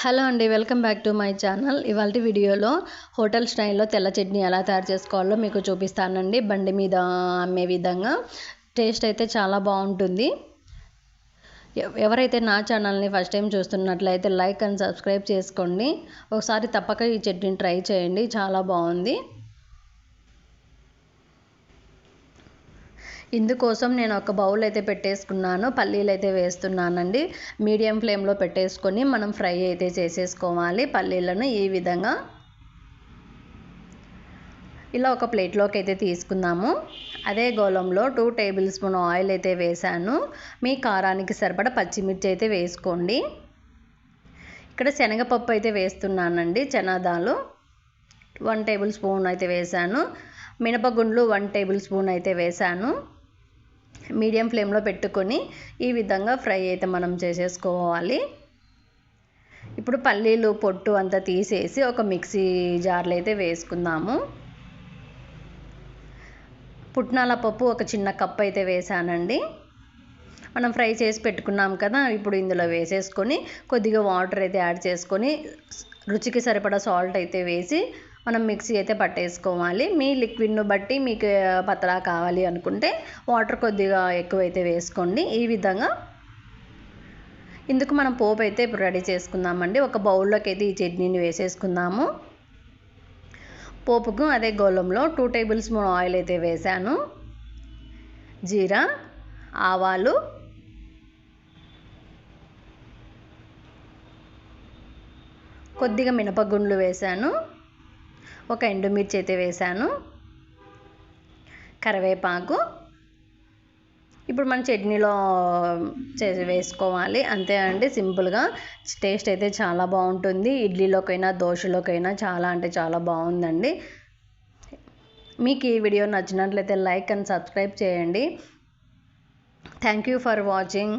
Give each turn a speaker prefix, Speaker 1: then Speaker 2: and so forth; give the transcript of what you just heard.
Speaker 1: Hello అండి welcome back to my channel. ఇవాళ వీడియోలో హోటల్ స్టైల్లో తెల్ల చట్నీ ఎలా తయారు చేసుకోవాలో మీకు చూపిస్తానండి. బండి మీద అమ్మే విధంగా. టేస్ట్ అయితే చాలా బాగుంటుంది. ఎవరైతే నా ఛానల్ని ఫస్ట్ టైం చూస్తున్నట్లయితే లైక్ అండ్ సబ్స్క్రైబ్ చేసుకోండి. ఒకసారి తప్పక ఈ చట్నీని ట్రై చేయండి. చాలా బాగుంది. ఇందుకోసం నేను ఒక బౌల్ అయితే పెట్టేసుకున్నాను. పల్లీలు అయితే వేస్తున్నానండి. మీడియం ఫ్లేమ్లో పెట్టేసుకొని మనం ఫ్రై అయితే చేసేసుకోవాలి పల్లీలను ఈ విధంగా. ఇలా ఒక ప్లేట్లోకి అయితే తీసుకుందాము. అదే గోళంలో టూ టేబుల్ స్పూన్ ఆయిల్ అయితే వేసాను. మీ కారానికి సరిపడ పచ్చిమిర్చి అయితే వేసుకోండి. ఇక్కడ శనగపప్పు అయితే వేస్తున్నానండి చనాదాలు. వన్ టేబుల్ స్పూన్ అయితే వేసాను. మినపగుండ్లు వన్ టేబుల్ స్పూన్ అయితే వేసాను. మీడియం ఫ్లేమ్లో పెట్టుకొని ఈ విధంగా ఫ్రై అయితే మనం చేసేసుకోవాలి. ఇప్పుడు పల్లీలు పొట్టు అంతా తీసేసి ఒక మిక్సీ జార్లో అయితే వేసుకుందాము. పుట్నాల పప్పు ఒక చిన్న కప్ అయితే వేసానండి. మనం ఫ్రై చేసి పెట్టుకున్నాం కదా ఇప్పుడు ఇందులో వేసేసుకొని కొద్దిగా వాటర్ అయితే యాడ్ చేసుకొని రుచికి సరిపడా సాల్ట్ అయితే వేసి మనం మిక్సీ అయితే పట్టేసుకోవాలి. మీ లిక్విడ్ను బట్టి మీకు పతలా కావాలి అనుకుంటే వాటర్ కొద్దిగా ఎక్కువైతే వేసుకోండి. ఈ విధంగా ఇందుకు మనం పోపు అయితే ఇప్పుడు రెడీ చేసుకుందామండి. ఒక బౌల్లోకి అయితే ఈ చట్నీని వేసేసుకుందాము. పోపుకు అదే గోళంలో టూ టేబుల్ స్పూన్ ఆయిల్ అయితే వేసాను. జీరా ఆవాలు కొద్దిగా మినపగుండ్లు వేసాను. ఒక ఎండుమిర్చి అయితే వేసాను కరివేపాకు. ఇప్పుడు మనం చట్నీలో చేసి వేసుకోవాలి. అంతే అండి సింపుల్గా టేస్ట్ అయితే చాలా బాగుంటుంది. ఇడ్లీలోకైనా దోశలోకైనా చాలా అంటే చాలా బాగుందండి. మీకు ఈ వీడియో నచ్చినట్లయితే లైక్ అండ్ సబ్స్క్రైబ్ చేయండి. Thank you for watching.